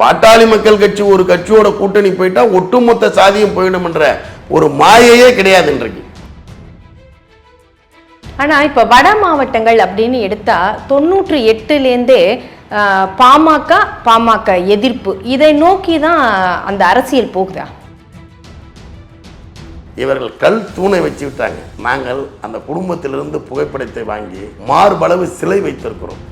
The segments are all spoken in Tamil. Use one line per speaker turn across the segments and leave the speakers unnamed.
பாட்டாளி மக்கள் கட்சி ஒரு கட்சியோட கூட்டணி போயிட்டா ஒட்டுமொத்த சாதியும் போயிடும் என்ற ஒரு மாயையே கிடையாது இன்றைக்கு.
ஆனா இப்ப வட மாவட்டங்கள் அப்படின்னு எடுத்தா தொண்ணூற்றி எட்டுலேருந்தே பாமக பாமக எதிர்ப்பு. இதை நோக்கி தான் அந்த அரசியல் போகுதா?
இவர்கள் கல் தூணை வச்சு விட்டாங்க. நாங்கள் அந்த குடும்பத்திலிருந்து புகைப்படத்தை வாங்கி மார்பளவு சிலை வைத்திருக்கிறோம்.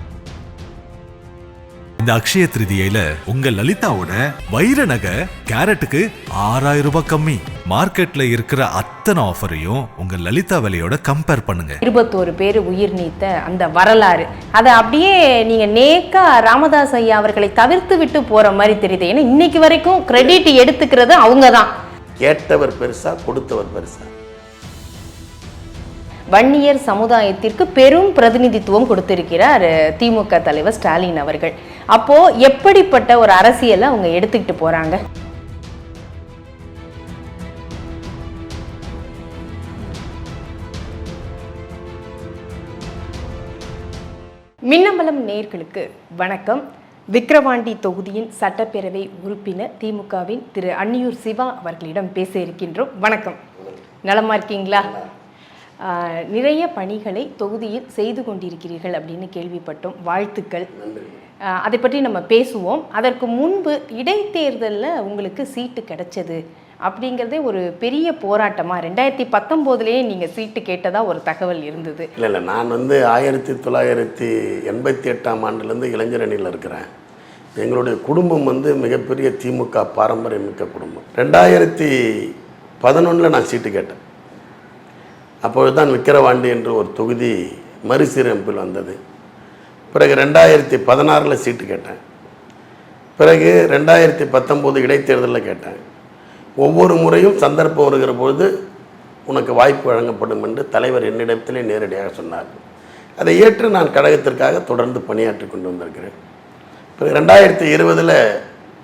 இந்த அக்ஷய திருதியில உங்க லலிதாவோட வைர நகை கேரட்டுக்கு ஆறாயிரம் ரூபாய் கம்மி. மார்க்கெட்ல இருக்கிற அத்தனை ஆஃபரையும் உங்க லலிதா விலையோட கம்பேர் பண்ணுங்க.
இருபத்தோரு பேர் உயிர் நீத்த அந்த வரலாறு. அதை அப்படியே நீங்க நேக்கா ராமதாஸ் ஐயா அவர்களை தவிர்த்து விட்டு போற மாதிரி தெரியுது. ஏன்னா இன்னைக்கு வரைக்கும் கிரெடிட் எடுத்துக்கிறது அவங்க தான்
கேட்டவர் பெருசா கொடுத்தவர் பெருசா.
வன்னியர் சமுதாயத்திற்கு பெரும் பிரதிநிதித்துவம் கொடுத்திருக்கிறார் திமுக தலைவர் ஸ்டாலின் அவர்கள். அப்போ எப்படிப்பட்ட ஒரு அரசியலை அவங்க எடுத்துக்கிட்டு போறாங்க? மின்னம்பலம் நேர்களுக்கு வணக்கம். விக்கிரவாண்டி தொகுதியின் சட்டப்பேரவை உறுப்பினர் திமுகவின் திரு. அன்னியூர் சிவா அவர்களிடம் பேச இருக்கின்றோம். வணக்கம். நலமா இருக்கீங்களா? நிறைய பணிகளை தொகுதியில் செய்து கொண்டிருக்கிறீர்கள் அப்படின்னு கேள்விப்பட்டோம். வாழ்த்துக்கள். அதை பற்றி நம்ம பேசுவோம். அதற்கு முன்பு இடைத்தேர்தலில் உங்களுக்கு சீட்டு கிடைச்சது அப்படிங்கிறதே ஒரு பெரிய போராட்டமாக ரெண்டாயிரத்தி பத்தொம்போதுலேயே நீங்கள் சீட்டு கேட்டதா ஒரு தகவல் இருந்தது.
இல்லை இல்லை. நான் வந்து ஆயிரத்தி தொள்ளாயிரத்தி எண்பத்தி எட்டாம் ஆண்டுலேருந்து இளைஞரணியில் இருக்கிறேன். எங்களுடைய குடும்பம் வந்து மிகப்பெரிய திமுக பாரம்பரியமிக்க குடும்பம். ரெண்டாயிரத்தி பதினொன்றில் நான் சீட்டு கேட்டேன். அப்போது தான் விக்கிரவாண்டி என்று ஒரு தொகுதி மறுசீரமைப்பில் வந்தது. பிறகு ரெண்டாயிரத்தி பதினாறில் சீட்டு கேட்டேன். பிறகு ரெண்டாயிரத்தி பத்தொம்போது இடைத்தேர்தலில் கேட்டேன். ஒவ்வொரு முறையும் சந்தர்ப்பம் வருகிற பொழுது உனக்கு வாய்ப்பு வழங்கப்படும் என்று தலைவர் என்னிடத்திலே நேரடியாக சொன்னார். அதை ஏற்று நான் கழகத்திற்காக தொடர்ந்து பணியாற்றி கொண்டு வந்திருக்கிறேன். பிறகு ரெண்டாயிரத்தி இருபதில்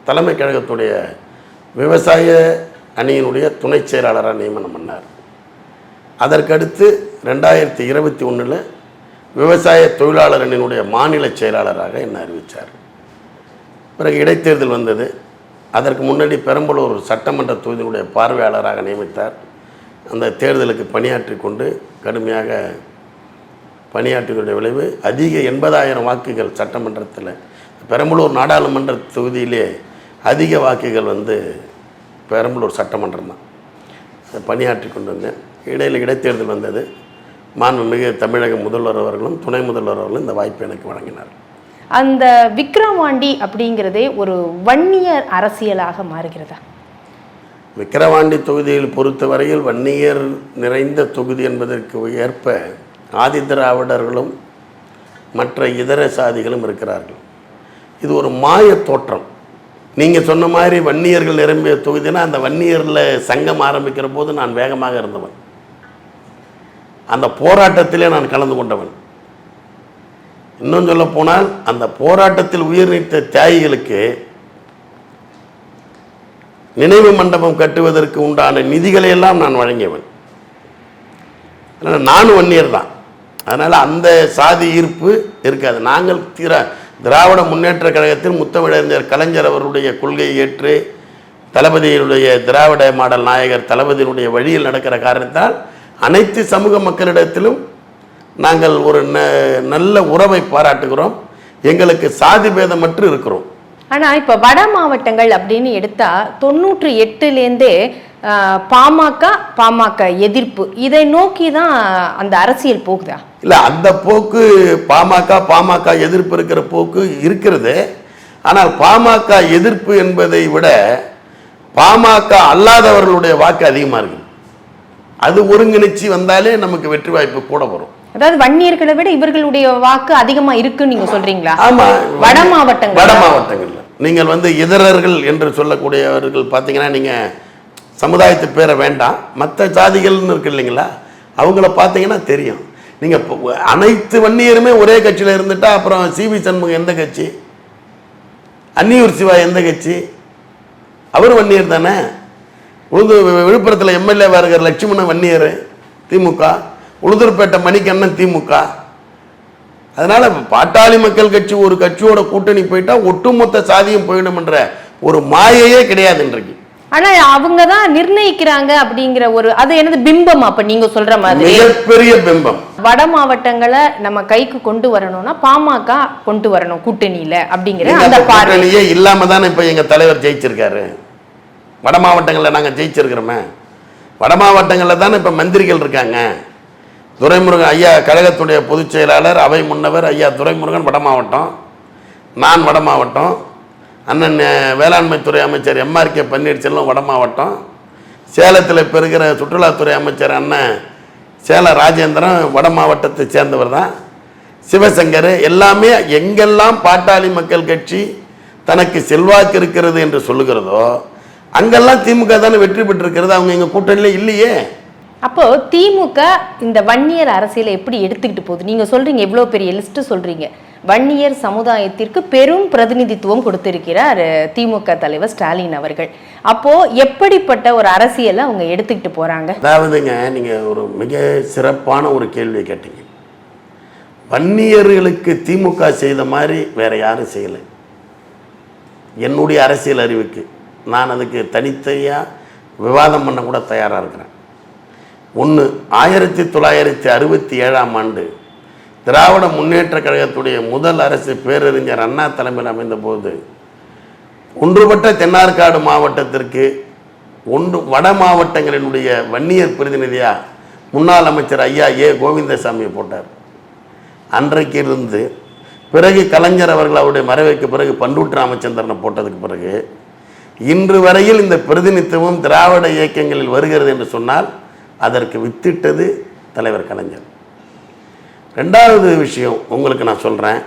தலைமை கழகத்துடைய விவசாய அணியினுடைய துணை செயலாளராக நியமனம் பண்ணார். அதற்கடுத்து ரெண்டாயிரத்தி இருபத்தி ஒன்றில் விவசாய தொழிலாளர் அணியினுடைய மாநில செயலாளராக என்னை அறிவித்தார். பிறகு இடைத்தேர்தல் வந்தது. அதற்கு முன்னாடி பெரம்பலூர் சட்டமன்ற தொகுதியினுடைய பார்வையாளராக நியமித்தார். அந்த தேர்தலுக்கு பணியாற்றி கொண்டு கடுமையாக பணியாற்றினுடைய விளைவு அதிக எண்பதாயிரம் வாக்குகள் சட்டமன்றத்தில் பெரம்பலூர் நாடாளுமன்ற தொகுதியிலே அதிக வாக்குகள் வந்து பெரம்பலூர் சட்டமன்றம் தான். பணியாற்றி கொண்டு வந்தேன். இடையில் இடைத்தேர்தல் வந்தது. மாண்புமிகு தமிழக முதல்வர் அவர்களும் துணை முதல்வர் அவர்களும் இந்த வாய்ப்பை எனக்கு வழங்கினார்.
அந்த விக்ரவாண்டி அப்படிங்கிறதே ஒரு வன்னியர் அரசியலாக மாறுகிறதா?
விக்கிரவாண்டி தொகுதியில் பொறுத்தவரையில் வன்னியர் நிறைந்த தொகுதி என்பதற்கு ஏற்ப ஆதிதிராவிடர்களும் மற்ற இதர சாதிகளும் இருக்கிறார்கள். இது ஒரு மாய தோற்றம். நீங்கள் சொன்ன மாதிரி வன்னியர்கள் நிரம்பிய தொகுதினா அந்த வன்னியரில் சங்கம் ஆரம்பிக்கிற போது நான் வேகமாக இருந்தவன். அந்த போராட்டத்திலே நான் கலந்து கொண்டவன். இன்னும் சொல்ல போனால் அந்த போராட்டத்தில் உயிர் நீத்த தியாகிகளுக்கு நினைவு மண்டபம் கட்டுவதற்கு உண்டான நிதிகளை எல்லாம் நான் வழங்கியவன். அதனால் நானும் வன்னியர் தான். அதனால் அந்த சாதி ஈர்ப்பு இருக்காது. நாங்கள் திரா திராவிட முன்னேற்ற கழகத்தில் முத்தமிழறிஞர் கலைஞர் அவருடைய கொள்கையை ஏற்று தளபதியினுடைய திராவிட மாடல் நாயகர் தளபதியினுடைய வழியில் நடக்கிற காரணத்தால் அனைத்து சமூக மக்களிடத்திலும் நாங்கள் ஒரு ந நல்ல உறவை பாராட்டுகிறோம். எங்களுக்கு சாதி பேதமற்று இருக்கிறோம்.
ஆனா இப்ப வட மாவட்டங்கள் அப்படின்னு எடுத்தா தொண்ணூற்றி எட்டுலேருந்தே பாமக பாமக எதிர்ப்பு. இதை நோக்கி தான் அந்த அரசியல் போகுதா?
இல்லை அந்த போக்கு பாமக பாமக எதிர்ப்பு இருக்கிற போக்கு இருக்கிறது. ஆனால் பாமக எதிர்ப்பு என்பதை விட பாமக அல்லாதவர்களுடைய வாக்கு அதிகமாக இருக்குது. அது ஒருங்கிணைச்சு வந்தாலே நமக்கு வெற்றி வாய்ப்பு கூட வரும்.
அதாவது வன்னியர்களை விட இவர்களுடைய வாக்கு அதிகமா இருக்குன்னு நீங்க சொல்றீங்களா?
ஆமா.
வட மாவட்டங்கள்
வட மாவட்டங்கள்ல. நீங்கள் வந்து இதரர்கள் என்று சொல்லக்கூடியவர்கள் பார்த்தீங்கன்னா நீங்கள் சமுதாயத்து பேரை வேண்டாம். மற்ற ஜாதிகள்னு இருக்கு இல்லைங்களா? அவங்கள பார்த்தீங்கன்னா தெரியும். நீங்கள் அனைத்து வன்னியருமே ஒரே கட்சியில் இருந்துட்டா அப்புறம் சிவி சண்முகம் எந்த கட்சி? அன்னியூர் சிவா எந்த கட்சி? அவர் வன்னியர் தானே? உளுந்து விழுப்புரத்தில் எம்எல்ஏவாக இருக்கிற லட்சுமணன் வன்னியர் திமுக. உளுந்தூர்பேட்டை மணிக்கண்ணன் திமுக. அதனால பாட்டாளி மக்கள் கட்சி ஒரு கட்சியோட கூட்டணி போயிட்டா ஒட்டுமொத்த சாதியும் போயிடும் என்ற ஒரு மாயையே கிடையாது இன்றைக்கு.
ஆனா அவங்க தான் நிர்ணயிக்கிறாங்க அப்படிங்கிற ஒரு அது என்னது பிம்பம் அப்ப நீங்க சொல்ற மாதிரி.
மிகப்பெரிய பிம்பம்.
வட மாவட்டங்களை நம்ம கைக்கு கொண்டு வரணும்னா பாமக கொண்டு வரணும் கூட்டணியில அப்படிங்கிற அந்த
அந்த
பார்வை.
கூட்டணியே இல்லாம தானே இப்ப எங்க தலைவர் ஜெயிச்சிருக்காரு? வட மாவட்டங்களில் நாங்கள் ஜெயிச்சிருக்கிறோமே. வட மாவட்டங்களில் தானே இப்போ மந்திரிகள் இருக்காங்க. துரைமுருகன் ஐயா கழகத்துடைய பொதுச் செயலாளர் அவை முன்னவர் ஐயா துரைமுருகன் வட மாவட்டம் நான் வட மாவட்டம் அண்ணன் வேளாண்மைத்துறை அமைச்சர் எம்ஆர் கே பன்னீர்செல்வம் வட மாவட்டம் சேலத்தில் பெறுகிற சுற்றுலாத்துறை அமைச்சர் அண்ணன் சேல ராஜேந்திரன் வட மாவட்டத்தை சேர்ந்தவர் தான். சிவசங்கர் எல்லாமே எங்கெல்லாம் பாட்டாளி மக்கள் கட்சி தனக்கு செல்வாக்கு இருக்கிறது என்று சொல்லுகிறதோ அங்கெல்லாம் திமுக தானே வெற்றி பெற்றிருக்கிறது? அவங்க எங்க கூட்டணியில இல்லையே.
அப்போ திமுக இந்த வன்னியர் அரசியலை எப்படி எடுத்துக்கிட்டு போகுது? நீங்க சொல்றீங்க எவ்வளவு பெரிய லிஸ்ட் சொல்றீங்க. வன்னியர் சமுதாயத்திற்கு பெரும் பிரதிநிதித்துவம் கொடுத்திருக்கிறார் திமுக தலைவர் ஸ்டாலின் அவர்கள். அப்போ எப்படிப்பட்ட ஒரு அரசியலை அவங்க எடுத்துக்கிட்டு போறாங்க?
அதாவதுங்க நீங்க ஒரு மிக சிறப்பான ஒரு கேள்வியை கேட்டீங்க. வன்னியர்களுக்கு திமுக செய்த மாதிரி வேற யாரும் செய்யலை. என்னுடைய அரசியல் அறிவுக்கு. நான் அதுக்கு தனித்தனியாக விவாதம் பண்ண கூட தயாராக இருக்கிறேன். ஒன்று ஆயிரத்தி தொள்ளாயிரத்தி அறுபத்தி ஏழாம் ஆண்டு திராவிட முன்னேற்ற கழகத்துடைய முதல் அரசு பேரறிஞர் அண்ணா தலைமையில் அமைந்தபோது ஒன்றுபட்ட தென்னார்காடு மாவட்டத்திற்கு ஒன்று வட மாவட்டங்களினுடைய வன்னியர் பிரதிநிதியாக முன்னாள் அமைச்சர் ஐயா ஏ கோவிந்தசாமியை போட்டார். அன்றைக்கு இருந்து பிறகு கலைஞர் அவர்கள் அவருடைய மறைவுக்கு பிறகு பண்டூற்று ராமச்சந்திரனை போட்டதுக்கு பிறகு இன்று வரையில் இந்த பிரதிநித்துவம் திராவிட இயக்கங்களில் வருகிறது என்று சொன்னால் அதற்கு வித்திட்டது தலைவர் கலைஞர். ரெண்டாவது விஷயம் உங்களுக்கு நான் சொல்கிறேன்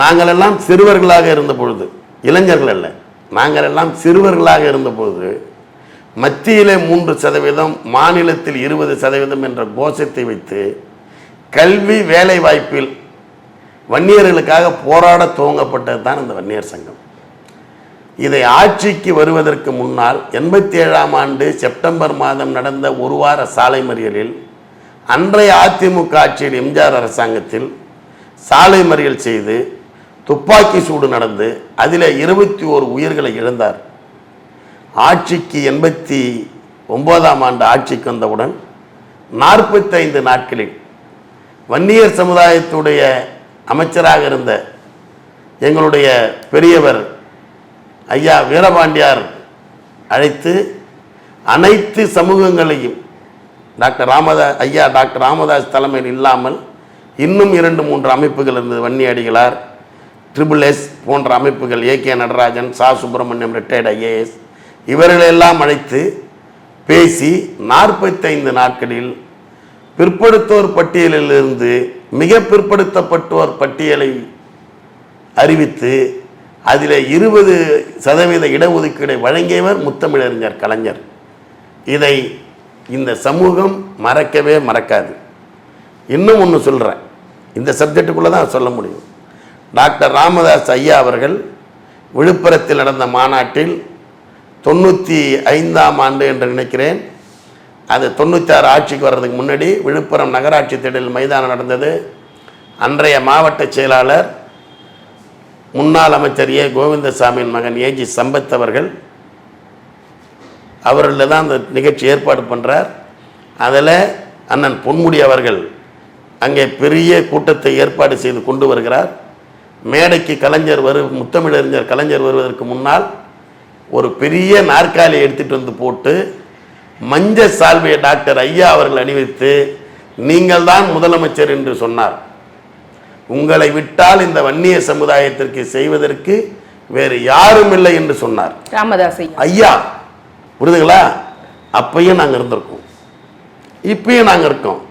நாங்கள் எல்லாம் சிறுவர்களாக இருந்த பொழுது இளைஞர்கள் அல்ல நாங்கள் எல்லாம் சிறுவர்களாக இருந்த பொழுது மத்தியிலே மூன்று சதவீதம் மாநிலத்தில் இருபது சதவீதம் என்ற கோஷத்தை வைத்து கல்வி வேலை வாய்ப்பில் வன்னியர்களுக்காக போராட துவங்கப்பட்டது தான் இந்த வன்னியர் சங்கம். இதை ஆட்சிக்கு வருவதற்கு முன்னால் எண்பத்தி ஏழாம் ஆண்டு செப்டம்பர் மாதம் நடந்த ஒரு வார சாலை மறியலில் அன்றைய அதிமுக ஆட்சியில் எம்ஜிஆர் அரசாங்கத்தில் சாலை மறியல் செய்து துப்பாக்கி சூடு நடந்து அதில் இருபத்தி ஓரு உயிர்களை இழந்தார். ஆட்சிக்கு எண்பத்தி ஒன்பதாம் ஆண்டு ஆட்சிக்கு வந்தவுடன் நாற்பத்தைந்து நாட்களில் வன்னியர் சமுதாயத்துடைய அமைச்சராக இருந்த எங்களுடைய பெரியவர் ஐயா வீரபாண்டியார் அழைத்து அனைத்து சமூகங்களையும் டாக்டர் ராமதாஸ் ஐயா டாக்டர் ராமதாஸ் தலைமையில் இல்லாமல் இன்னும் இரண்டு மூன்று அமைப்புகள் இருந்தது. வன்னி அடிகளார் ட்ரிபிள் எஸ் போன்ற அமைப்புகள் ஏ கே நடராஜன் சா. சுப்பிரமணியம் ரிட்டையர்ட் ஐஏஎஸ் இவர்களெல்லாம் அழைத்து பேசி நாற்பத்தைந்து நாட்களில் பிற்படுத்தோர் பட்டியலிலிருந்து மிக பிற்படுத்தப்பட்டோர் பட்டியலை அறிவித்து அதில் இருபது சதவீத இடஒதுக்கீடை வழங்கியவர் முத்தமிழறிஞர் கலைஞர். இதை இந்த சமூகம் மறக்கவே மறக்காது. இன்னும் ஒன்று சொல்கிறேன் இந்த சப்ஜெக்டுக்குள்ளே தான் சொல்ல முடியும். டாக்டர் ராமதாஸ் ஐயா அவர்கள் விழுப்புரத்தில் நடந்த மாநாட்டில் தொண்ணூற்றி ஐந்தாம் ஆண்டு என்று நினைக்கிறேன். அது தொண்ணூற்றி ஆறு ஆட்சிக்கு வர்றதுக்கு முன்னாடி விழுப்புரம் நகராட்சி தேடல் மைதானம் நடந்தது. அன்றைய மாவட்ட செயலாளர் முன்னாள் அமைச்சர் ஏ. கோவிந்தசாமியின் மகன் ஏஜி சம்பத் அவர்கள் அவர்களில் தான் அந்த நிகழ்ச்சி ஏற்பாடு பண்ணுறார் அதில் அண்ணன் பொன்முடி அவர்கள் அங்கே பெரிய கூட்டத்தை ஏற்பாடு செய்து கொண்டு வருகிறார். மேடைக்கு கலைஞர் வரு முத்தமிழறிஞர் கலைஞர் வருவதற்கு முன்னால் ஒரு பெரிய நாற்காலியை எடுத்துகிட்டு வந்து போட்டு மஞ்ச சால்வையை டாக்டர் ஐயா அவர்கள் அணிவித்து நீங்கள் தான் முதலமைச்சர் என்று சொன்னார். உங்களை விட்டால் இந்த வன்னிய சமுதாயத்திற்கு செய்வதற்கு வேறு யாரும் இல்லை என்று சொன்னார்.
ராமதாஸ் ஐயா
புரியுதுங்களா அப்பயும் நாங்கள் இருந்திருக்கோம். இப்பயும் நாங்கள் இருக்கோம்.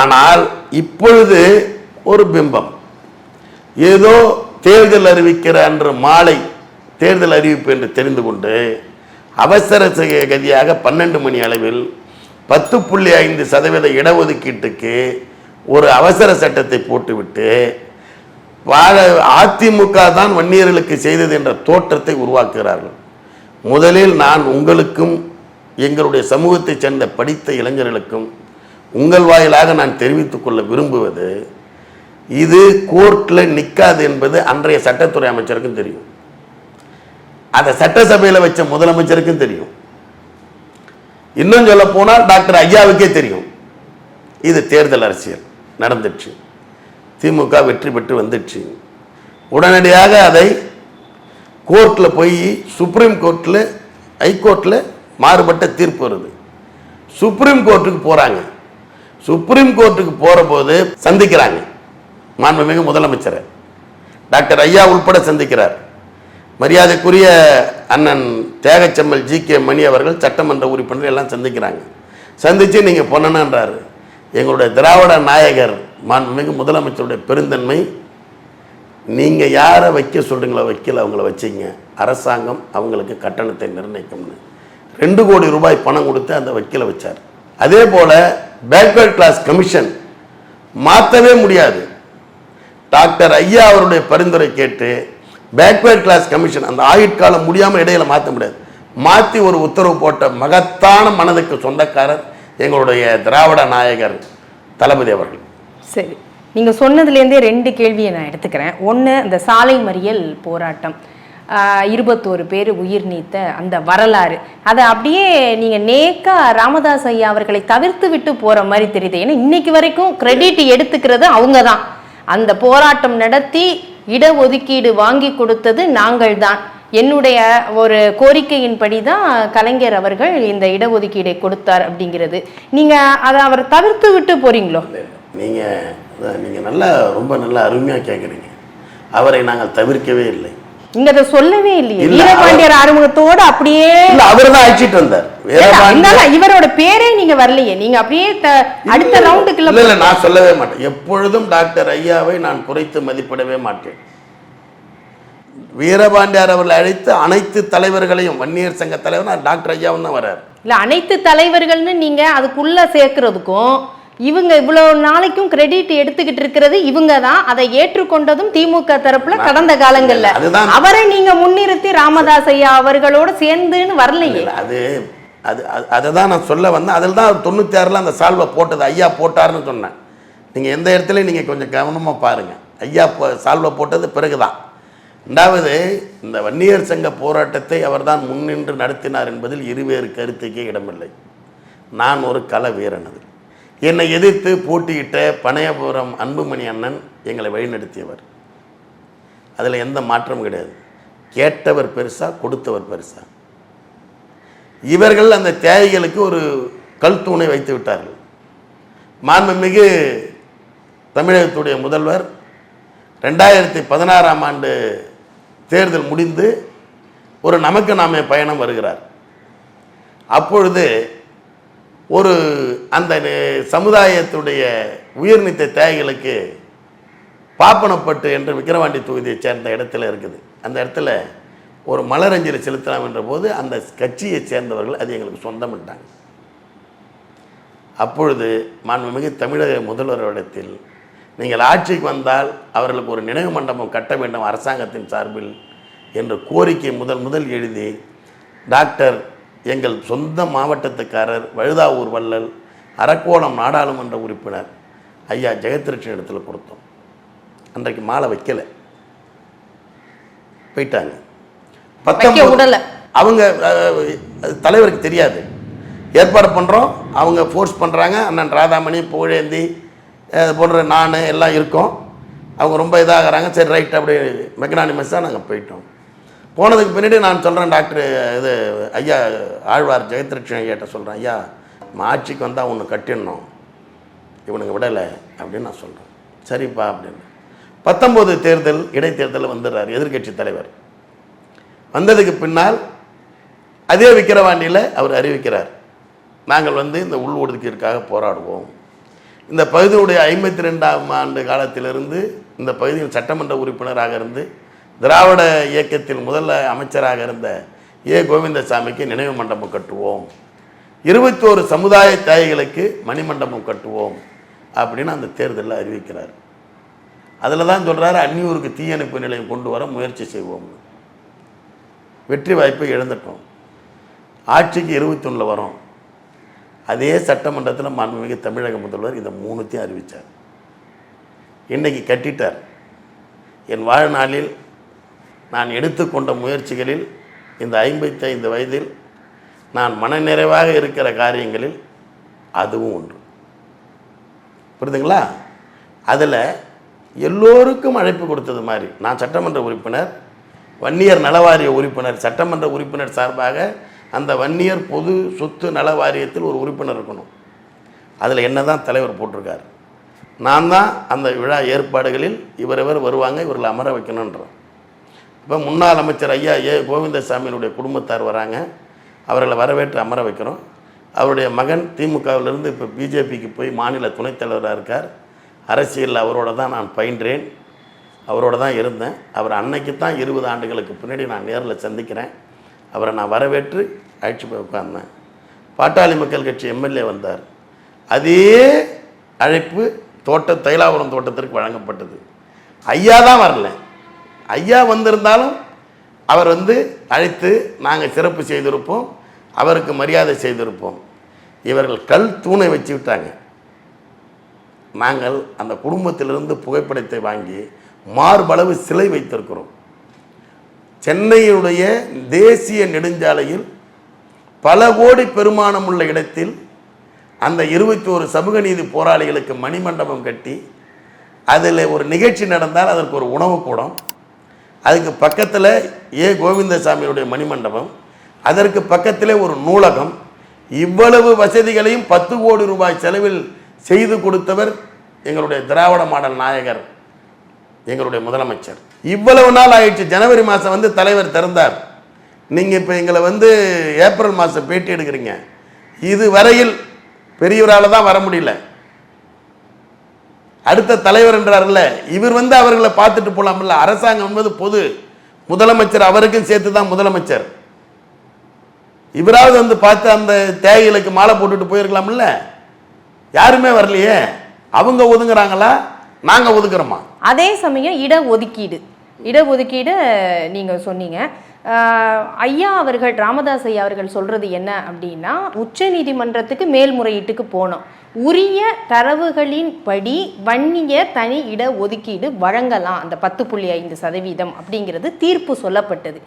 ஆனால் இப்பொழுது ஒரு பிம்பம். ஏதோ தேர்தல் அறிவிக்கிற அன்று மாலை தேர்தல் அறிவிப்பு என்று தெரிந்து கொண்டு அவசர கதியாக பன்னெண்டு மணி அளவில் பத்து புள்ளி ஐந்து சதவீத இடஒதுக்கீட்டுக்கு ஒரு அவசர சட்டத்தை போட்டுவிட்டு வாழ அதிமுக தான் வன்னியர்களுக்கு செய்தது என்ற தோற்றத்தை உருவாக்குகிறார்கள். முதலில் நான் உங்களுக்கும் எங்களுடைய சமூகத்தைச் சேர்ந்த படித்த இளைஞர்களுக்கும் உங்கள் வாயிலாக நான் தெரிவித்துக் கொள்ள விரும்புவது இது கோர்ட்டில் நிற்காது என்பது அன்றைய சட்டத்துறை அமைச்சருக்கும் தெரியும். அதை சட்டசபையில் வச்ச முதலமைச்சருக்கும் தெரியும். இன்னும் சொல்ல போனால் டாக்டர் ஐயாவுக்கே தெரியும். இது தேர்தல் அரசியல். நடந்துச்சு. திமுக வெற்றி பெற்று வந்துடுச்சு உடனடியாக அதை கோர்ட்டில் போய் சுப்ரீம் கோர்ட்டில் ஹைகோர்ட்டில் மாறுபட்ட தீர்ப்பு வருது. சுப்ரீம் கோர்ட்டுக்கு போகிறாங்க சுப்ரீம் கோர்ட்டுக்கு போகிற போது சந்திக்கிறாங்க. மாண்புமிகு முதலமைச்சரை. டாக்டர் ஐயா உள்பட சந்திக்கிறார். மரியாதைக்குரிய அண்ணன் தேகச்செம்மல் ஜி கே மணி அவர்கள் சட்டமன்ற உறுப்பினர் எல்லாம் சந்திக்கிறாங்க. சந்தித்து நீங்கள் பொண்ணனான்றாரு எங்களுடைய திராவிட நாயகர் மாண்புமிகு முதலமைச்சருடைய பெருந்தன்மை நீங்கள் யாரை வைக்க சொல்கிறீங்களோ வைக்கல அவங்கள வச்சிங்க. அரசாங்கம் அவங்களுக்கு கட்டணத்தை நிர்ணயிக்கும்னு. ரெண்டு கோடி ரூபாய் பணம் கொடுத்து அந்த வக்கீலை வச்சார். அதே போல் பேக்வர்ட் கிளாஸ் கமிஷன் மாற்றவே முடியாது. டாக்டர் ஐயா அவருடைய பரிந்துரை கேட்டு பேக்வேர்ட் கிளாஸ் கமிஷன் அந்த ஆயுட்காலம் முடியாமல் இடையில மாற்ற முடியாது. மாற்றி ஒரு உத்தரவு போட்ட மகத்தான மனதுக்கு சொந்தக்காரர் எங்களுடைய திராவிட நாயகர் தளபதி அவர்கள்.
சரி. நீங்கள் சொன்னதுலேருந்தே ரெண்டு கேள்வியை நான் எடுத்துக்கிறேன். ஒன்று அந்த சாலை மறியல் போராட்டம். இருபத்தோரு பேர் உயிர் நீத்த அந்த வரலாறு. அதை அப்படியே நீங்கள் நேக்கா ராமதாஸ் ஐயா அவர்களை தவிர்த்து விட்டு போகிற மாதிரி தெரியுது. ஏன்னா இன்னைக்கு வரைக்கும் கிரெடிட் எடுத்துக்கிறது அவங்க தான் அந்த போராட்டம் நடத்தி இடஒதுக்கீடு வாங்கி கொடுத்தது நாங்கள் தான் என்னுடைய ஒரு கோரிக்கையின்படி தான் கலைஞர் அவர்கள் இந்த இடஒதுக்கீடை கொடுத்தார் அப்படிங்கிறது. நீங்கள் அதை அவரை தவிர்த்து விட்டு போறீங்களோ?
நீங்கள் நீங்கள் நல்லா ரொம்ப நல்லா அருமையாக கேட்குறீங்க அவரை நாங்கள் தவிர்க்கவே இல்லை.
இங்க அதை சொல்லவே இல்லையே.
இல்ல,
வீரபாண்டியர் ஆறுமுகத்தோட அப்படியே
அவர் தான் அழைச்சிட்டு வந்தார்.
இவரோட பேரே நீங்க வரலையே. நீங்க அப்படியே அடுத்த ரவுண்டுக்குள்ள
நான் சொல்லவே மாட்டேன். எப்பொழுதும் டாக்டர் ஐயாவை நான் குறைத்து மதிப்பிடவே மாட்டேன். வீரபாண்டியார் அவர்களை அழைத்து அனைத்து தலைவர்களையும் வன்னியர் சங்க தலைவர் டாக்டர் ஐயாவும் தான் வர்றார்.
இல்ல அனைத்து தலைவர்கள்னு நீங்க அதுக்குள்ள சேர்க்கறதுக்கும் இவங்க இவ்வளவு நாளைக்கும் கிரெடிட் எடுத்துக்கிட்டு இருக்கிறது இவங்க தான். அதை ஏற்றுக்கொண்டதும் திமுக தரப்புல கடந்த காலங்கள்ல. அவரை நீங்க முன்னிறுத்தி ராமதாஸ் ஐயா அவர்களோட சேர்ந்துன்னு வரலையே.
அது அது அது- தான் நான் சொல்ல வந்தேன். அதில் தான் தொண்ணூற்றி ஆறில் அந்த சால்வை போட்டது. ஐயா போட்டாருன்னு சொன்னேன். நீங்கள் எந்த இடத்துலையும் நீங்கள் கொஞ்சம் கவனமாக பாருங்கள் ஐயா சால்வை போட்டது பிறகு தான் ரெண்டாவது இந்த வன்னியர் சங்க போராட்டத்தை அவர்தான் முன்னின்று நடத்தினார் என்பதில் இருவேறு கருத்துக்கே இடமில்லை. நான் ஒரு கல வீரனது என்னை எதிர்த்து போட்டியிட்ட பனையபுரம் அன்புமணி அண்ணன் எங்களை வழிநடத்தியவர். அதில் எந்த மாற்றமும் கிடையாது. கேட்டவர் பெருசா கொடுத்தவர் பெருசா. இவர்கள் அந்த தியாகிகளுக்கு ஒரு கல் தூணை வைத்து விட்டார்கள். மாண்புமிகு தமிழகத்துடைய முதல்வர் ரெண்டாயிரத்தி பதினாறாம் ஆண்டு தேர்தல் முடிந்து ஒரு நமக்கு நாமே பயணம் வருகிறார். அப்பொழுது ஒரு அந்த சமுதாயத்துடைய உயர்நித்த தேவைகளுக்கு பாப்பனப்பட்டு என்று விக்கிரவாண்டி தொகுதியைச் சேர்ந்த இடத்துல இருக்குது. அந்த இடத்துல ஒரு மலரஞ்சலி செலுத்தலாம் என்ற போது அந்த கட்சியைச் சேர்ந்தவர்கள் அது எங்களுக்கு சொந்தமிட்டாங்க. அப்பொழுது மாண்புமிகு தமிழக முதல்வரிடத்தில் நீங்கள் ஆட்சிக்கு வந்தால் அவர்களுக்கு ஒரு நினைவு மண்டபம் கட்ட வேண்டும் அரசாங்கத்தின் சார்பில் என்ற கோரிக்கை முதல் முதல் எழுதி டாக்டர் எங்கள் சொந்த மாவட்டத்துக்காரர் வழுதாவூர் வள்ளல் அரக்கோணம் நாடாளுமன்ற உறுப்பினர் ஐயா ஜெகத்ரட்சன் இடத்துல கொடுத்தோம். அன்றைக்கு மாலை வைக்கலை. போயிட்டாங்க.
விடல.
அவங்க தலைவருக்கு தெரியாது. ஏற்பாடு பண்ணுறோம் அவங்க ஃபோர்ஸ் பண்ணுறாங்க அண்ணன் ராதாமணி புகழேந்தி போன்ற நான் எல்லாம் இருக்கோம். அவங்க ரொம்ப இதாகிறாங்க. சரி ரைட் அப்படி மெக்னானிமஸாக நாங்கள் போயிட்டோம். போனதுக்கு பின்னாடி நான் சொல்கிறேன் டாக்டர் இது ஐயா ஆழ்வார் ஜெகத்ரட்சன் ஐயாட்ட சொல்கிறேன் ஐயா மாட்சிக்கு ஆட்சிக்கு வந்தால் ஒன்று கட்டிடணும். இவனுங்க விடலை அப்படின்னு நான் சொல்கிறேன் சரிப்பா அப்படின்னு. பத்தொம்போது தேர்தல் இடைத்தேர்தலில் வந்துடுறார் எதிர்க்கட்சி தலைவர். வந்ததுக்கு பின்னால் அதே விக்கிரவாண்டியில் அவர் அறிவிக்கிறார் நாங்கள் வந்து இந்த உள் ஒதுக்கீடுக்காக போராடுவோம். இந்த பகுதியுடைய ஐம்பத்தி ரெண்டாம் ஆண்டு காலத்திலிருந்து இந்த பகுதியின் சட்டமன்ற உறுப்பினராக இருந்து திராவிட இயக்கத்தில் முதல்ல அமைச்சராக இருந்த ஏ கோவிந்தசாமிக்கு நினைவு மண்டபம் கட்டுவோம். இருபத்தோரு சமுதாய தியாகிகளுக்கு மணிமண்டபம் கட்டுவோம் அப்படின்னு அந்த தேர்தலில் அறிவிக்கிறார். அதில் தான் சொல்கிறாரு அந்நியூருக்கு தீயணைப்பு நிலையம் கொண்டு வர முயற்சி செய்வோம். வெற்றி வாய்ப்பை இழந்துட்டோம். ஆட்சிக்கு இருபத்தொன்னில் வரோம். அதே சட்டமன்றத்தில் மாண்புமிகு தமிழக முதல்வர் இந்த மூணுத்தையும் அறிவித்தார் இன்றைக்கி கட்டிட்டார். என் வாழ்நாளில் நான் எடுத்துக்கொண்ட முயற்சிகளில் இந்த ஐம்பத்தைந்து வயதில் நான் மனநிறைவாக இருக்கிற காரியங்களில் அதுவும் ஒன்று. புரியுதுங்களா அதில் எல்லோருக்கும் அழைப்பு கொடுத்தது மாதிரி. நான் சட்டமன்ற உறுப்பினர் வன்னியர் நலவாரிய உறுப்பினர் சட்டமன்ற உறுப்பினர் சார்பாக அந்த வன்னியர் பொது சொத்து நல வாரியத்தில் ஒரு உறுப்பினர் இருக்கணும். அதில் என்ன தான் தலைவர் போட்டிருக்காரு. நான் தான் அந்த விழா ஏற்பாடுகளில் இவர் இவர் வருவாங்க இவர்களை அமர வைக்கணுன்றோம் இப்போ முன்னாள் அமைச்சர் ஐயா ஏ கோவிந்தசாமியினுடைய குடும்பத்தார் வராங்க. அவர்களை வரவேற்று அமர வைக்கிறோம். அவருடைய மகன் திமுகவிலிருந்து இப்போ பிஜேபிக்கு போய் மாநில துணைத் தலைவராக இருக்கார். அரசியலில் அவரோட தான் நான் பயின்றேன். அவரோட தான் இருந்தேன். அவர் அன்னைக்கு தான் இருபது ஆண்டுகளுக்கு பின்னாடி நான் நேரில் சந்திக்கிறேன். அவரை நான் வரவேற்று அழைச்சி போய் உட்கார்ந்தேன். பாட்டாளி மக்கள் கட்சி எம்எல்ஏ வந்தார். அதே அழைப்பு தோட்ட தைலாபுரம் தோட்டத்திற்கு வழங்கப்பட்டது. ஐயா தான் வரல. ஐயா வந்திருந்தாலும் அவர் வந்து அழைத்து நாங்கள் சிறப்பு செய்திருப்போம் அவருக்கு மரியாதை செய்திருப்போம். இவர்கள் கல் தூணை வச்சு விட்டாங்க. நாங்கள் அந்த குடும்பத்திலிருந்து புகைப்படத்தை வாங்கி மார்பளவு சிலை வைத்திருக்கிறோம். சென்னையினுடைய தேசிய நெடுஞ்சாலையில் பல கோடி பெருமானம் உள்ள இடத்தில் அந்த இருபத்தி ஒரு சமூக நீதி போராளிகளுக்கு மணிமண்டபம் கட்டி அதில் ஒரு நிகழ்ச்சி நடந்தால் அதற்கு ஒரு உணவு கூடம். அதுக்கு பக்கத்தில் ஏ. கோவிந்தசாமியுடைய மணிமண்டபம். அதற்கு பக்கத்திலே ஒரு நூலகம். இவ்வளவு வசதிகளையும் பத்து கோடி ரூபாய் செலவில் செய்து கொடுத்தவர் எங்களுடைய திராவிட மாடல் நாயகர் எங்களுடைய முதலமைச்சர். இவ்வளவு நாள் ஆயிடுச்சு. ஜனவரி மாதம் வந்து தலைவர் திறந்தார். நீங்கள் இப்போ எங்களை வந்து ஏப்ரல் மாதம் பேட்டி எடுக்கிறீங்க. இது வரையில் பெரியவரால் தான் வர முடியல. அடுத்த தலைவர் என்றார்ல இவர் வந்து அவர்களை பார்த்துட்டு போலாம்ல. அரசாங்கம் என்பது பொது. முதலமைச்சர் அவருக்கும் சேர்த்து தான் முதலமைச்சர். இவராவது வந்து பார்த்து அந்த தேயிலைக்கு மாலை போட்டுட்டு போயிருக்கலாம்ல. யாருமே வரலையே. அவங்க ஒதுங்குறாங்களா? நாங்க ஒதுக்குறோமா?
அதே சமயம் இட ஒதுக்கீடு. இட ஒதுக்கீடு நீங்க சொன்னீங்க. ஐயா அவர்கள் ராமதாஸ் ஐயா அவர்கள் சொல்றது என்ன அப்படின்னா உச்ச நீதிமன்றத்துக்கு மேல்முறையீட்டுக்கு போனோம். உரிய தரவுகளின் படி வன்னிய தனி இட ஒதுக்கீடு வழங்கலாம். அந்த பத்து புள்ளி ஐந்து சதவீதம் அப்படிங்கிறது தீர்ப்பு சொல்லப்பட்டது.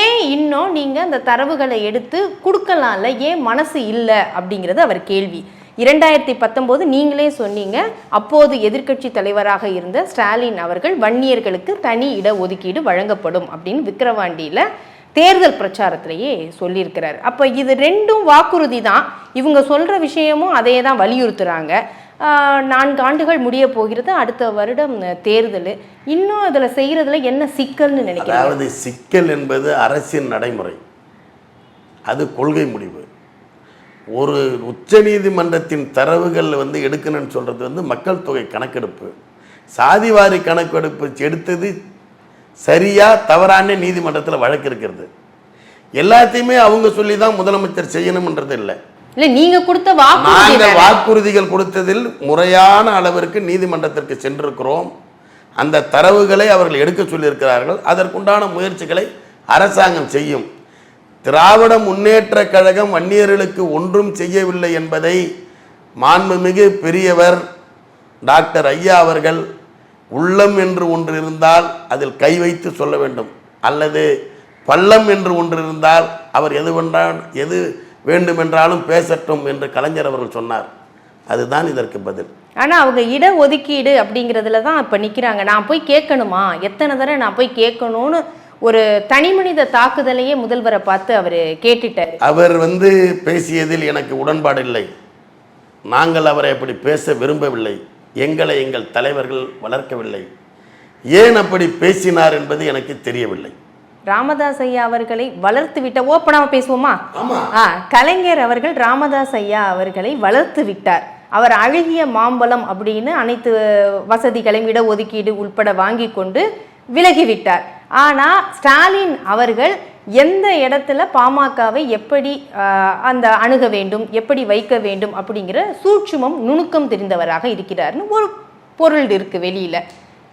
ஏன் இன்னும் நீங்க அந்த தரவுகளை எடுத்து கொடுக்கலாம்ல? ஏன் மனசு இல்லை அப்படிங்கிறது அவர் கேள்வி. இரண்டாயிரத்தி பத்தொம்போது நீங்களே சொன்னீங்க. அப்போது எதிர்க்கட்சி தலைவராக இருந்த ஸ்டாலின் அவர்கள் வன்னியர்களுக்கு தனி இட ஒதுக்கீடு வழங்கப்படும் அப்படின்னு விக்கிரவாண்டியில் தேர்தல் பிரச்சாரத்திலேயே சொல்லியிருக்கிறார். அப்போ இது ரெண்டும் வாக்குறுதி தான். இவங்க சொல்கிற விஷயமும் அதையே தான் வலியுறுத்துகிறாங்க நான்கு ஆண்டுகள் முடிய போகிறது அடுத்த வருடம் தேர்தல். இன்னும் அதில் செய்கிறதுல என்ன சிக்கல்னு நினைக்கிறேன்
அதாவது சிக்கல் என்பது அரசின் நடைமுறை. அது கொள்கை முடிவு. ஒரு உச்சநீதிமன்றத்தின் தரவுகள் வந்து எடுக்கணும்னு சொல்கிறது வந்து மக்கள் தொகை கணக்கெடுப்பு. சாதிவாரி கணக்கெடுப்பு எடுத்தது சரியா தவறான நீதிமன்றத்தில் வழக்கு இருக்கிறது. எல்லாத்தையுமே அவங்க சொல்லி தான் முதலமைச்சர் செய்யணும்ன்றது இல்லை.
இல்லை நீங்கள் கொடுத்த வேற.
வாக்குறுதிகள் கொடுத்ததில் முறையான அளவிற்கு நீதிமன்றத்திற்கு சென்றிருக்கிறோம். அந்த தரவுகளை அவர்கள் எடுக்க சொல்லியிருக்கிறார்கள். அதற்குண்டான முயற்சிகளை அரசாங்கம் செய்யும். திராவிட முன்னேற்ற கழகம் வன்னியர்களுக்கு ஒன்றும் செய்யவில்லை என்பதை மாண்புமிகு பெரியவர் டாக்டர் ஐயா அவர்கள் உள்ளம் என்று ஒன்று இருந்தால் அதில் கை வைத்து சொல்ல வேண்டும். அல்லது பள்ளம் என்று ஒன்று இருந்தால் அவர் எது வென்றால் எது வேண்டுமென்றாலும் பேசட்டும் என்று கலைஞர் அவர்கள் சொன்னார். அதுதான் இதற்கு பதில்.
ஆனால் அவங்க இட ஒதுக்கீடு அப்படிங்கிறதுல தான் இப்போ நிற்கிறாங்க நான் போய் கேட்கணுமா? எத்தனை தடவை நான் போய் கேட்கணும்னு ஒரு தனிமனித தாக்குதலையே முதல்வரை பார்த்து அவர் கேட்டுட்டாரு.
அவர் வந்து பேசியதில் எனக்கு உடன்பாடு இல்லை. நாங்கள் அவரை அப்படி பேச விரும்பவில்லை. எங்களை எங்கள் தலைவர்கள் வளர்க்கவில்லை. ஏன் அப்படி பேசினார் என்பது எனக்கு தெரியவில்லை.
ராமதாஸ் ஐயா அவர்களை வளர்த்து விட்ட ஓப்பனாக பேசுவோமா. ஆ கலைஞர் அவர்கள் ராமதாஸ் ஐயா அவர்களை வளர்த்து விட்டார். அவர் அழகிய மாம்பழம் அப்படின்னு அனைத்து வசதிகளையும் இடஒதுக்கீடு உட்பட வாங்கி கொண்டு விலகிவிட்டார் ஆனா ஸ்டாலின் அவர்கள் எந்த இடத்துல பாமகவை எப்படி அந்த அணுக வேண்டும் எப்படி வைக்க வேண்டும் அப்படிங்கிற சூட்சுமம் நுணுக்கம் தெரிந்தவராக இருக்கிறார்னு ஒரு பொருள் இருக்கு வெளியில.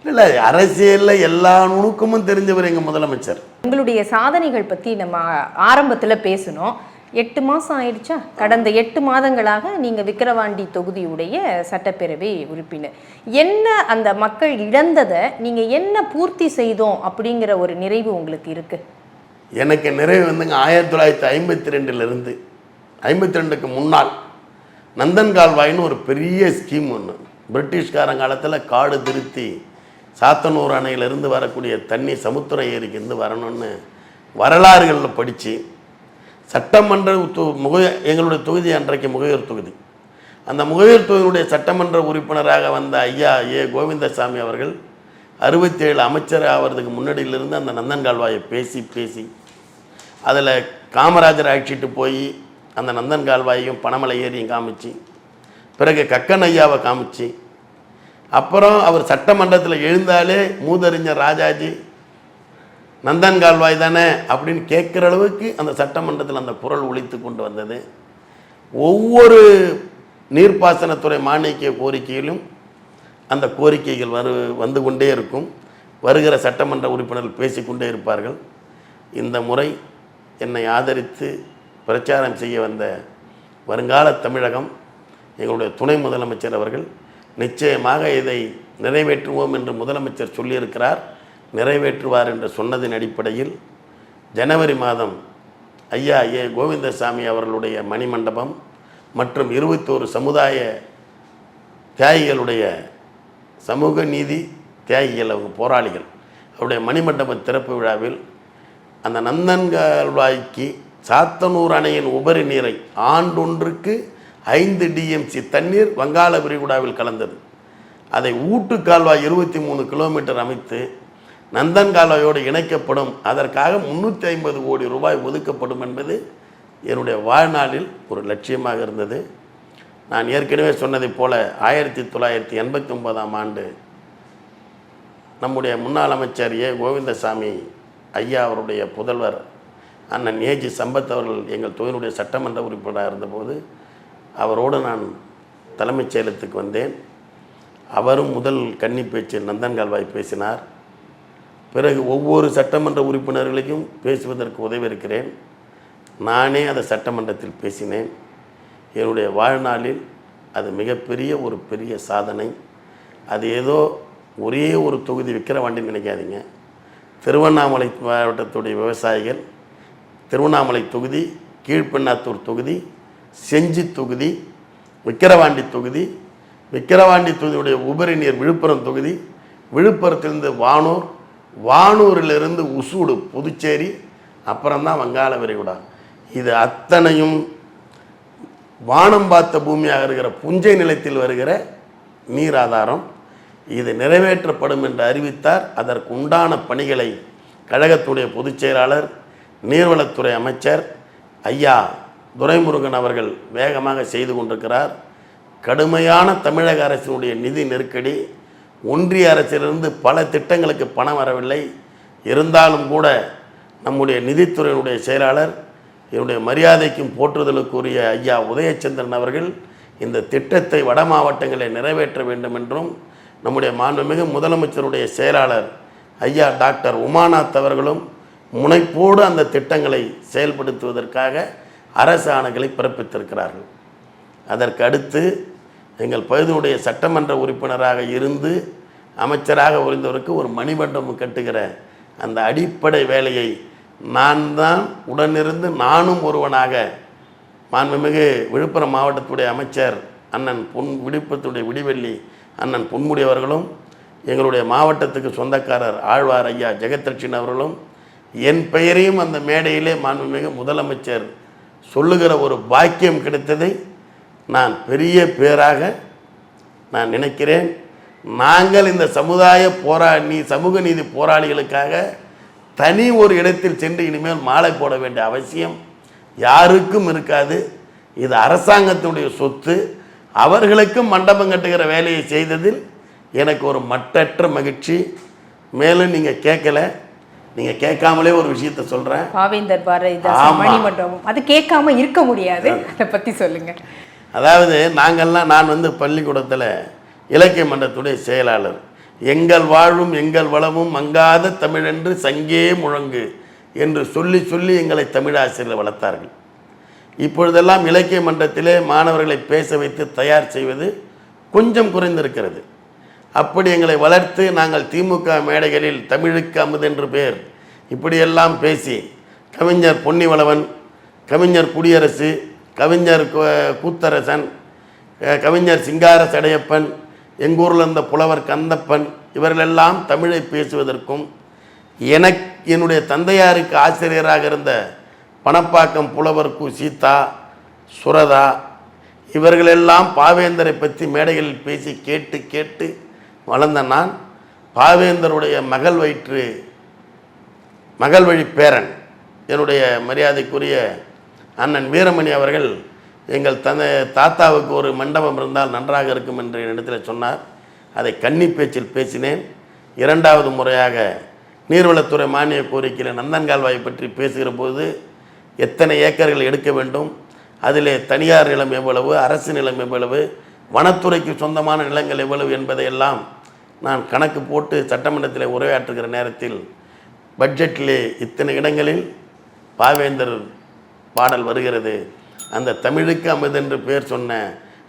இல்லை அரசியலில் எல்லா நுணுக்கமும் தெரிஞ்சவர் எங்கள் முதலமைச்சர்.
உங்களுடைய சாதனைகள் பற்றி நம்ம ஆரம்பத்தில் பேசணும் எட்டு மாதம் ஆயிடுச்சா? கடந்த எட்டு மாதங்களாக நீங்கள் விக்கிரவாண்டி தொகுதியுடைய சட்டப்பேரவை உறுப்பினர். என்ன அந்த மக்கள் இழந்ததை நீங்கள் என்ன பூர்த்தி செய்தோம் அப்படிங்கிற ஒரு நிறைவு உங்களுக்கு இருக்குது
எனக்கு நிறைவு வந்துங்க ஆயிரத்தி தொள்ளாயிரத்தி ஐம்பத்தி ரெண்டுலேருந்து ஐம்பத்தி ரெண்டுக்கு முன்னால் நந்தன் கால்வாய்னு ஒரு பெரிய ஸ்கீம் ஒன்று பிரிட்டிஷ்காரன் காலத்தில் காடு திருத்தி சாத்தனூர் அணையிலிருந்து வரக்கூடிய தண்ணி சமுத்திர ஏரிக்கு இருந்து வரணும்னு வரலாறுகளில் படித்து சட்டமன்ற தொ- முக எங்களுடைய தொகுதி அன்றைக்கு முகையூர் தொகுதி. அந்த முகையூர் தொகுதியுடைய சட்டமன்ற உறுப்பினராக வந்த ஐயா ஏ. கோவிந்தசாமி அவர்கள் அறுபத்தேழு அமைச்சர் ஆகிறதுக்கு முன்னாடியிலிருந்து அந்த நந்தன் கால்வாயை பேசி பேசி அதில் காமராஜர் அழைச்சிட்டு போய் அந்த நந்தன் கால்வாயையும் பணமலை ஏரியும் காமிச்சு பிறகு கக்கன் ஐயாவை காமிச்சு அப்புறம் அவர் சட்டமன்றத்தில் எழுந்தாலே மூதறிஞர் ராஜாஜி நந்தன் கால்வாய் தானே அப்படின்னு கேட்குற அளவுக்கு அந்த சட்டமன்றத்தில் அந்த குரல் ஒழித்து கொண்டு வந்தது. ஒவ்வொரு நீர்ப்பாசனத்துறை மானியக்கிய கோரிக்கையிலும் அந்த கோரிக்கைகள் வரு வந்து கொண்டே இருக்கும். வருகிற சட்டமன்ற உறுப்பினர்கள் பேசிக்கொண்டே இருப்பார்கள். இந்த முறை என்னை ஆதரித்து பிரச்சாரம் செய்ய வந்த வருங்கால தமிழகம் எங்களுடைய துணை முதலமைச்சர் அவர்கள் நிச்சயமாக இதை நிறைவேற்றுவோம் என்று முதலமைச்சர் சொல்லியிருக்கிறார். நிறைவேற்றுவார் என்று சொன்னதின் அடிப்படையில் ஜனவரி மாதம் ஐயா ஏ கோவிந்தசாமி அவர்களுடைய மணிமண்டபம் மற்றும் இருபத்தோரு சமுதாய தியாகிகளுடைய சமூக நீதி தியாகிகள் அவங்க போராளிகள். அவருடைய மணிமண்டப திறப்பு விழாவில் அந்த நந்தன்கால்வாய்க்கு சாத்தனூர் அணையின் உபரி நீரை ஆண்டொன்றுக்கு ஐந்து டிஎம்சி தண்ணீர் வங்காள விரிகுடாவில் கலந்தது. அதை ஊட்டு கால்வாய் இருபத்தி மூணு கிலோமீட்டர் அமைத்து நந்தன்காலையோடு இணைக்கப்படும் அதற்காக முந்நூற்றி ஐம்பது கோடி ரூபாய் ஒதுக்கப்படும் என்பது என்னுடைய வாழ்நாளில் ஒரு லட்சியமாக இருந்தது. நான் ஏற்கனவே சொன்னதைப் போல ஆயிரத்தி தொள்ளாயிரத்தி எண்பத்தி ஒன்பதாம் ஆண்டு நம்முடைய முன்னாள் அமைச்சர் ஏ. கோவிந்தசாமி ஐயா அவருடைய புதல்வர் அண்ணன் ஏஜி சம்பத் அவர்கள் எங்கள் தொழிலுடைய சட்டமன்ற உறுப்பினராக இருந்தபோது அவரோடு நான் தலைமைச் செயலத்துக்கு வந்தேன். அவரும் முதல் கன்னி பேச்சில் நந்தன்கால்வாய் பேசினார். பிறகு ஒவ்வொரு சட்டமன்ற உறுப்பினர்களுக்கும் பேசுவதற்கு உதவி இருக்கிறேன் நானே அதை சட்டமன்றத்தில் பேசினேன். என்னுடைய வாழ்நாளில் அது மிகப்பெரிய ஒரு பெரிய சாதனை. அது ஏதோ ஒரே ஒரு தொகுதி விக்கிரவாண்டின்னு நினைக்காதீங்க. திருவண்ணாமலை மாவட்டத்துடைய விவசாயிகள் திருவண்ணாமலை தொகுதி கீழ்பெண்ணாத்தூர் தொகுதி செஞ்சி தொகுதி விக்கிரவாண்டி தொகுதி விக்கிரவாண்டி தொகுதியுடைய உபரி நீர் விழுப்புரம் தொகுதி விழுப்புரத்திலிருந்து வானூர் வானூரிலிருந்து உசூடு புதுச்சேரி அப்புறம்தான் வங்காள விரிகுடா. இது அத்தனையும் வானம் பார்த்த பூமியாக இருக்கிற புஞ்சை நிலத்தில் வருகிற நீர் ஆதாரம். இது நிறைவேற்றப்படும் என்று அறிவித்தார். அதற்கு உண்டான பணிகளை கழகத்துடைய பொதுச் செயலாளர் நீர்வளத்துறை அமைச்சர் ஐயா துரைமுருகன் அவர்கள் வேகமாக செய்து கொண்டிருக்கிறார். கடுமையான தமிழக அரசினுடைய நிதி நெருக்கடி ஒன்றிய அரசிலிருந்து பல திட்டங்களுக்கு பணம் வரவில்லை. இருந்தாலும் கூட நம்முடைய நிதித்துறையினுடைய செயலாளர் என்னுடைய மரியாதைக்கும் போற்றுதலுக்குரிய ஐயா உதயச்சந்திரன் அவர்கள் இந்த திட்டத்தை வட மாவட்டங்களில் நிறைவேற்ற வேண்டும் என்றும் நம்முடைய மாண்புமிகு முதலமைச்சருடைய செயலாளர் ஐயா டாக்டர் உமாநாத் அவர்களும் முனைப்போடு அந்த திட்டங்களை செயல்படுத்துவதற்காக அரசு ஆணைகளை பிறப்பித்திருக்கிறார்கள். அதற்கு அடுத்து எங்கள் பகுதியுடைய சட்டமன்ற உறுப்பினராக இருந்து அமைச்சராக உரிந்தவருக்கு ஒரு மணிமண்டபம் கட்டுகிற அந்த அடிப்படை வேலையை நான் தான் உடனிருந்து நானும் ஒருவனாக மாண்புமிகு விழுப்புரம் மாவட்டத்துடைய அமைச்சர் அண்ணன் பொன் விழுப்புரத்துடைய விடிவெள்ளி அண்ணன் பொன்முடி அவர்களும் எங்களுடைய மாவட்டத்துக்கு சொந்தக்காரர் ஆழ்வார் ஐயா ஜெகத்ரட்சின் அவர்களும் என் பெயரையும் அந்த மேடையிலே மாண்புமிகு முதலமைச்சர் சொல்லுகிற ஒரு பாக்கியம் கிடைத்ததை நான் பெரிய பேராக நான் நினைக்கிறேன். நாங்கள் இந்த சமுதாய போரா நீ சமூக நீதி போராளிகளுக்காக தனி ஒரு இடத்தில் சென்று இனிமேல் மாலை போட வேண்டிய அவசியம் யாருக்கும் இருக்காது. இது அரசாங்கத்துடைய சொத்து. அவர்களுக்கும் மண்டபம் கட்டுகிற வேலையை செய்ததில் எனக்கு ஒரு மட்டற்ற மகிழ்ச்சி. மேலும் நீங்கள் கேட்கல. நீங்கள் கேட்காமலே ஒரு விஷயத்த சொல்கிறேன்
பாவேந்தர் பாரதிதாசன்
ஆமா.
மணிமண்டபம். அது கேட்காம இருக்க முடியாது. அதை பத்தி சொல்லுங்க.
அதாவது நாங்கள்லாம் நான் வந்து பள்ளிக்கூடத்தில் இலக்கிய மன்றத்துடைய செயலாளர். எங்கள் வாழும் எங்கள் வளமும் மங்காத தமிழென்று சங்கே முழங்கு என்று சொல்லி சொல்லி எங்களை தமிழாசிரியர் வளர்த்தார்கள். இப்பொழுதெல்லாம் இலக்கிய மன்றத்திலே மாணவர்களை பேச வைத்து தயார் செய்வது கொஞ்சம் குறைந்திருக்கிறது. அப்படி எங்களை வளர்த்து நாங்கள் திமுக மேடைகளில் தமிழுக்கு அமுதென்று பேர் இப்படியெல்லாம் பேசி கவிஞர் பொன்னிவளவன் கவிஞர் குடியரசு கவிஞர் கூத்தரசன் கவிஞர் சிங்கார சடையப்பன் எங்கூரில் இருந்த புலவர் கந்தப்பன் இவர்களெல்லாம் தமிழை பேசுவதற்கும் எனக்கு என்னுடைய தந்தையாருக்கு ஆசிரியராக இருந்த பணப்பாக்கம் புலவர் கு சீதா சுரதா இவர்களெல்லாம் பாவேந்தரை பற்றி மேடைகளில் பேசி கேட்டு கேட்டு வளர்ந்த நான் பாவேந்தருடைய மகள் வயிற்று மகள் வழி பேரன். என்னுடைய மரியாதைக்குரிய அண்ணன் வீரமணி அவர்கள் எங்கள் தந்தை தாத்தாவுக்கு ஒரு மண்டபம் இருந்தால் நன்றாக இருக்கும் என்று என்னிடத்தில் சொன்னார். அதை கன்னி பேச்சில் பேசினேன். இரண்டாவது முறையாக நீர்வளத்துறை மானிய கோரிக்கையில் நந்தன்கால்வாய் பற்றி பேசுகிற போது எத்தனை ஏக்கர்கள் எடுக்க வேண்டும்? அதிலே தனியார் நிலம் எவ்வளவு? அரசு நிலம் எவ்வளவு? வனத்துறைக்கு சொந்தமான நிலங்கள் எவ்வளவு என்பதையெல்லாம் நான் கணக்கு போட்டு சட்டமன்றத்தில் உரையாற்றுகிற நேரத்தில் பட்ஜெட்டிலே இத்தனை இடங்களில் பாவேந்தர் பாடல் வருகிறது. அந்த தமிழுக்கு அமுதென்று பேர் சொன்ன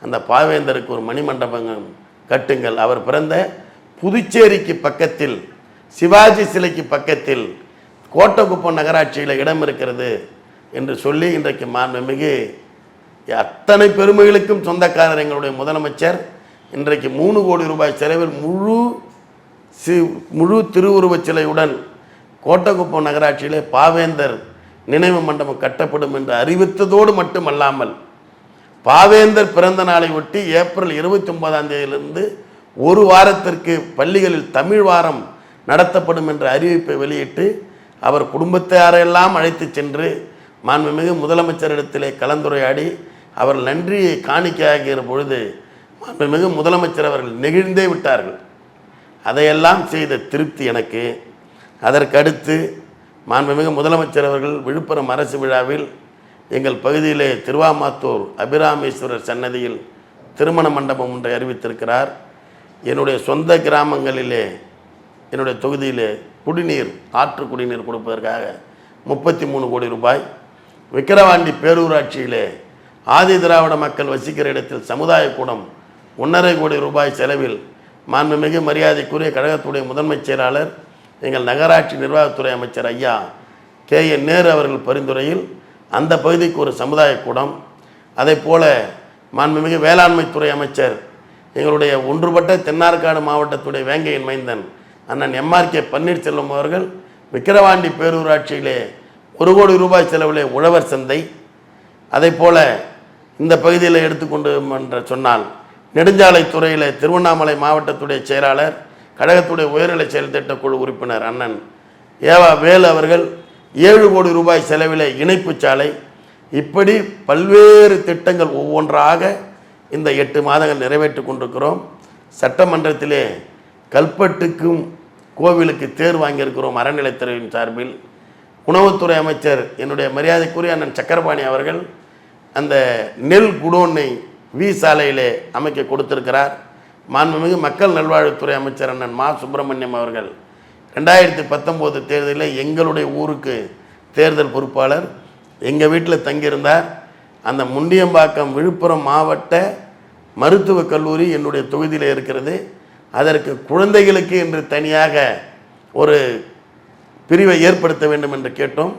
அந்த பாவேந்தருக்கு ஒரு மணிமண்டபம் கட்டுங்கள். அவர் பிறந்த புதுச்சேரிக்கு பக்கத்தில் சிவாஜி சிலைக்கு பக்கத்தில் கோட்டக்குப்பம் நகராட்சியில் இடம் இருக்கிறது என்று சொல்லி இன்றைக்கு மாண்புமிகு அத்தனை பெருமைகளுக்கும் சொந்தக்காரர் எங்களுடைய முதலமைச்சர். இன்றைக்கு மூணு கோடி ரூபாய் செலவில் முழு சி முழு திருவுருவச் சிலையுடன் கோட்டக்குப்பம் நகராட்சியிலே பாவேந்தர் நினைவு மண்டபம் கட்டப்படும் என்று அறிவித்ததோடு மட்டுமல்லாமல் பாவேந்தர் பிறந்த நாளை ஒட்டி ஏப்ரல் இருபத்தி ஒன்பதாம் தேதியிலிருந்து ஒரு வாரத்திற்கு பள்ளிகளில் தமிழ் வாரம் நடத்தப்படும் என்ற அறிவிப்பை வெளியிட்டு அவர் குடும்பத்தாரையெல்லாம் அழைத்து சென்று மாண்புமிகு முதலமைச்சரிடத்திலே கலந்துரையாடி அவர் நன்றியை காணிக்கையாகிற பொழுது மாண்புமிகு முதலமைச்சர் அவர்கள் நெகிழ்ந்தே விட்டார்கள். அதையெல்லாம் செய்த திருப்தி எனக்கு. அதற்கடுத்து மாண்புமிகு முதலமைச்சர் அவர்கள் விழுப்புரம் அரசு விழாவில் எங்கள் பகுதியிலே திருவாமாத்தூர் அபிராமேஸ்வரர் சன்னதியில் திருமண மண்டபம் ஒன்றை அறிவித்திருக்கிறார். என்னுடைய சொந்த கிராமங்களிலே என்னுடைய தொகுதியிலே குடிநீர் ஆற்று குடிநீர் கொடுப்பதற்காக முப்பத்தி மூணு கோடி ரூபாய். விக்கிரவாண்டி பேரூராட்சியிலே ஆதி திராவிட மக்கள் வசிக்கிற இடத்தில் சமுதாய கூடம் ஒன்றரை கோடி ரூபாய் செலவில் மாண்புமிகு மரியாதைக்குரிய கழகத்துடைய முதன்மைச் செயலாளர் எங்கள் நகராட்சி நிர்வாகத்துறை அமைச்சர் ஐயா கே என் நேரு அவர்கள் பரிந்துரையில் அந்த பகுதிக்கு ஒரு சமுதாய கூடம் அதே போல மாண்புமிகு வேளாண்மைத்துறை அமைச்சர் எங்களுடைய ஒன்றுபட்ட தென்னார்காடு மாவட்டத்துடைய வேங்கையின் மைந்தன் அண்ணன் எம்ஆர்கே பன்னீர்செல்வம் அவர்கள் விக்கிரவாண்டி பேரூராட்சியிலே ஒரு கோடி ரூபாய் செலவிலே உழவர் சந்தை அதே போல இந்த பகுதியில் எடுத்துக்கொண்டு என்று சொன்னால் நெடுஞ்சாலைத்துறையில் திருவண்ணாமலை மாவட்டத்துடைய செயலாளர் கழகத்துடைய உயர்நிலை செயல் திட்ட குழு உறுப்பினர் அண்ணன் ஏவா வேலு அவர்கள் ஏழு கோடி ரூபாய் செலவிலே இணைப்பு சாலை. இப்படி பல்வேறு திட்டங்கள் ஒவ்வொன்றாக இந்த எட்டு மாதங்கள் நிறைவேற்றி கொண்டிருக்கிறோம். சட்டமன்றத்திலே கல்பட்டுக்கும் கோவிலுக்கு தேர் வாங்கியிருக்கிறோம் அறநிலைத்துறையின் சார்பில். உணவுத்துறை அமைச்சர் என்னுடைய மரியாதைக்குரிய அண்ணன் சக்கரபாணி அவர்கள் அந்த நெல் குடோனை வி சாலையிலே அமைக்க கொடுத்திருக்கிறார். மாண்புமிகு மக்கள் நல்வாழ்வுத்துறை அமைச்சர் அண்ணன் மா. சுப்பிரமணியம் அவர்கள் ரெண்டாயிரத்தி பத்தொம்போது தேர்தலில் எங்களுடைய ஊருக்கு தேர்தல் பொறுப்பாளர் எங்கள் வீட்டில் தங்கியிருந்தார். அந்த முண்டியம்பாக்கம் விழுப்புரம் மாவட்ட மருத்துவக் கல்லூரி என்னுடைய தொகுதியில் இருக்கிறது. அதற்கு குழந்தைகளுக்கு என்று தனியாக ஒரு பிரிவை ஏற்படுத்த வேண்டும் என்று கேட்டோம்.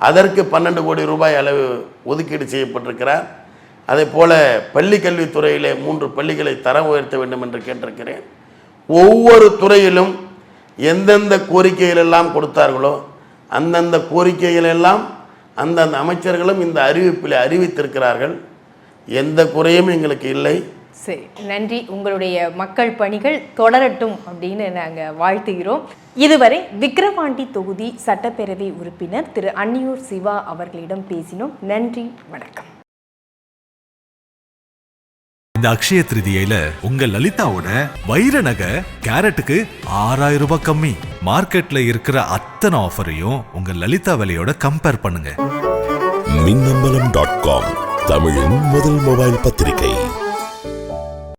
அதற்கு பன்னெண்டு கோடி ரூபாய் அளவு ஒதுக்கீடு செய்யப்பட்டிருக்கிறார். அதே போல் பள்ளி கல்வித்துறையிலே மூன்று பள்ளிகளை தரம் உயர்த்த வேண்டும் என்று கேட்டிருக்கிறேன். ஒவ்வொரு துறையிலும் எந்தெந்த கோரிக்கைகளெல்லாம் கொடுத்தார்களோ அந்தந்த கோரிக்கைகளெல்லாம் அந்தந்த அமைச்சர்களும் இந்த அறிவிப்பில் அறிவித்திருக்கிறார்கள். எந்த குறையும் எங்களுக்கு இல்லை.
சரி நன்றி. உங்களுடைய மக்கள் பணிகள் தொடரட்டும் அப்படின்னு நாங்கள் வாழ்த்துகிறோம். இதுவரை விக்கிரவாண்டி தொகுதி சட்டப்பேரவை உறுப்பினர் திரு அன்னியூர் சிவா அவர்களிடம் பேசினோம். நன்றி வணக்கம்.
இந்த அக்ஷய திருதியில உங்க லலிதாவோட வைர நகை கேரட்டுக்கு ஆறாயிரம் ரூபாய் கம்மி. மார்க்கெட்ல இருக்கிற அத்தனை ஆஃபரையும் உங்க லலிதா விலையோட கம்பேர் பண்ணுங்க.
மின்னம்பலம் டாட் காம் தமிழின் முதல் மொபைல் பத்திரிகை.